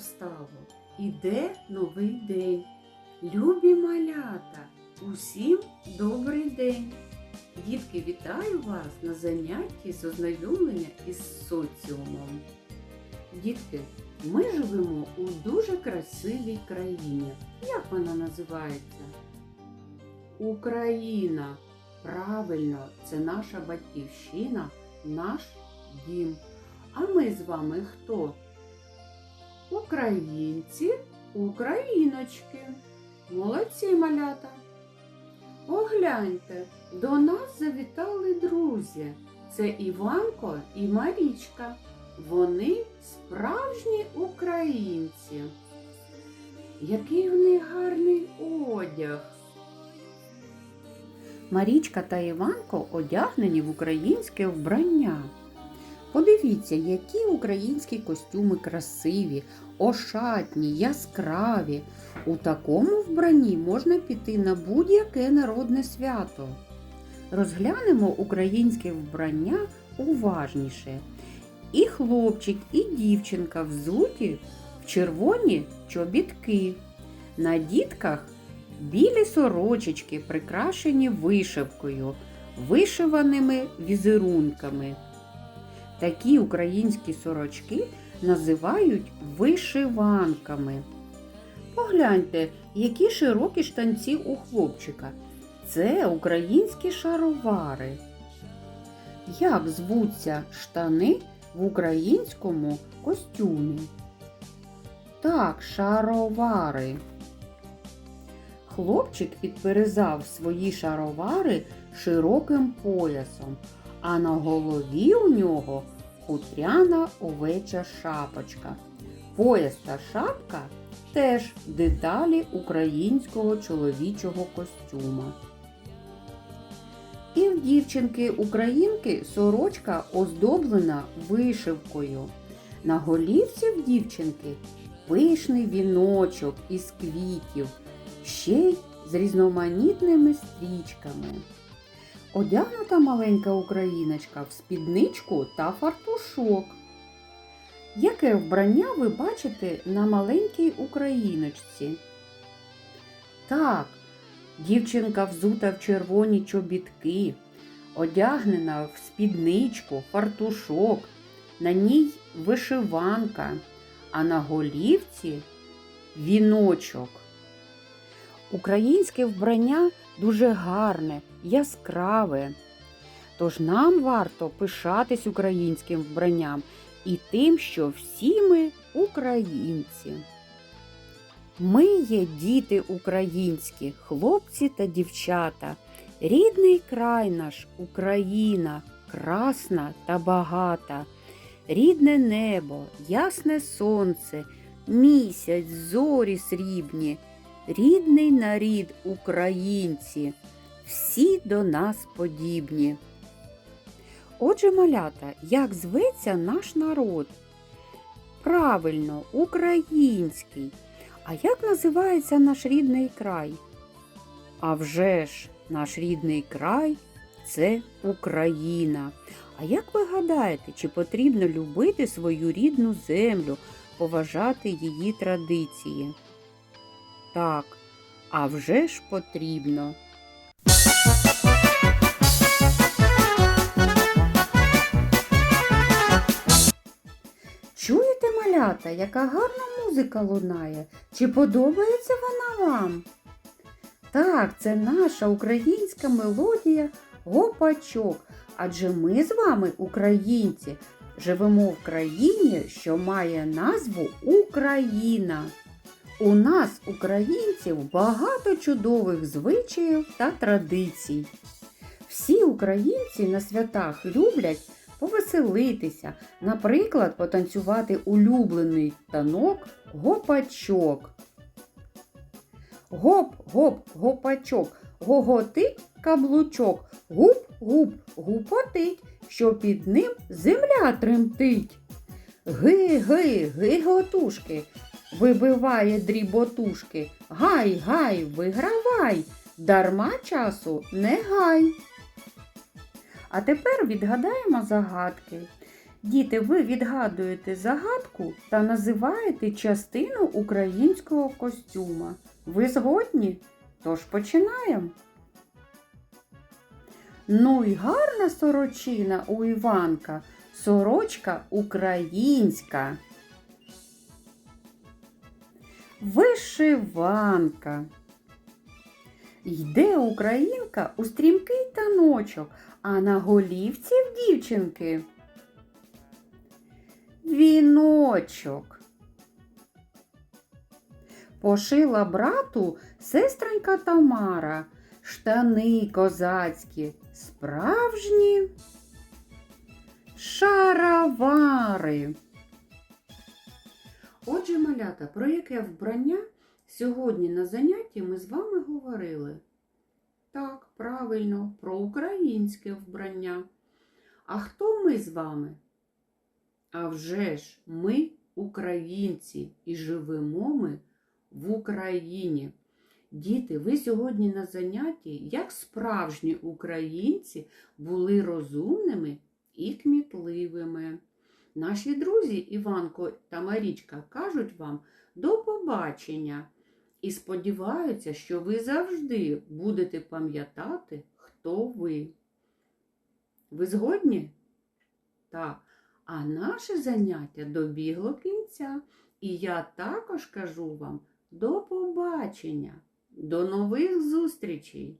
настало, іде новий день. Любі малята, усім добрий день! Дітки, вітаю вас на занятті з ознайомлення із соціумом. Дітки, ми живемо у дуже красивій країні. Як вона називається? Україна. Правильно, це наша батьківщина, наш дім. А ми з вами хто? Українці, україночки. Молодці малята. Погляньте, до нас завітали друзі. Це Іванко і Марічка. Вони справжні українці. Який в них гарний одяг. Марічка та Іванко одягнені в українське вбрання. Подивіться, які українські костюми красиві, ошатні, яскраві. У такому вбранні можна піти на будь-яке народне свято. Розглянемо українське вбрання уважніше. І хлопчик, і дівчинка взуті в червоні чобітки. На дітках білі сорочечки, прикрашені вишивкою, вишиваними візерунками. Такі українські сорочки називають вишиванками. Погляньте, які широкі штанці у хлопчика. Це українські шаровари. Як звуться штани в українському костюмі? Так, шаровари. Хлопчик підперезав свої шаровари широким поясом, а на голові у нього хутряна овеча шапочка. Пояс та шапка теж деталі українського чоловічого костюма. І в дівчинки українки сорочка оздоблена вишивкою. На голівці в дівчинки пишний віночок із квітів, ще й з різноманітними стрічками. Одягнута маленька україночка в спідничку та фартушок. Яке вбрання ви бачите на маленькій україночці? Так, дівчинка взута в червоні чобітки, одягнена в спідничку, фартушок, на ній вишиванка, а на голівці віночок. Українське вбрання дуже гарне, яскраве. Тож нам варто пишатись українським вбранням і тим, що всі ми українці. Ми є діти українські, хлопці та дівчата. Рідний край наш Україна, красна та багата. Рідне небо, ясне сонце, місяць, зорі срібні, рідний нарід українці, всі до нас подібні. Отже, малята, як зветься наш народ? Правильно, український. А як називається наш рідний край? А вже ж, наш рідний край це Україна. А як ви гадаєте, чи потрібно любити свою рідну землю, поважати її традиції? Так, а вже ж потрібно. Чуєте, малята, яка гарна музика лунає? Чи подобається вона вам? Так, це наша українська мелодія гопачок. Адже ми з вами, українці, живемо в країні, що має назву Україна. У нас, українців, багато чудових звичаїв та традицій. Всі українці на святах люблять повеселитися, наприклад, потанцювати улюблений танок гопачок. Гоп-гоп, гопачок, гоготить каблучок, гуп-гуп, гупотить, що під ним земля тремтить. Ги-ги, гиготушки, вибиває дріботушки. Гай, гай, вигравай, дарма часу не гай. А тепер відгадаємо загадки. Діти, ви відгадуєте загадку та називаєте частину українського костюма. Ви згодні? Тож починаємо. Ну й гарна сорочина у Іванка, сорочка українська. Вишиванка. Йде українка у стрімкий таночок, а на голівці в дівчинки віночок. Пошила брату сестренька Тамара, штани козацькі, справжні шаровари. Отже, малята, про яке вбрання сьогодні на занятті ми з вами говорили? Так, правильно, про українське вбрання. А хто ми з вами? А вже ж ми українці і живемо ми в Україні. Діти, ви сьогодні на занятті, як справжні українці, були розумними і кмітливими. Наші друзі Іванко та Марічка кажуть вам до побачення і сподіваються, що ви завжди будете пам'ятати, хто ви. Ви згодні? Так. А наше заняття добігло кінця, і я також кажу вам до побачення, до нових зустрічей!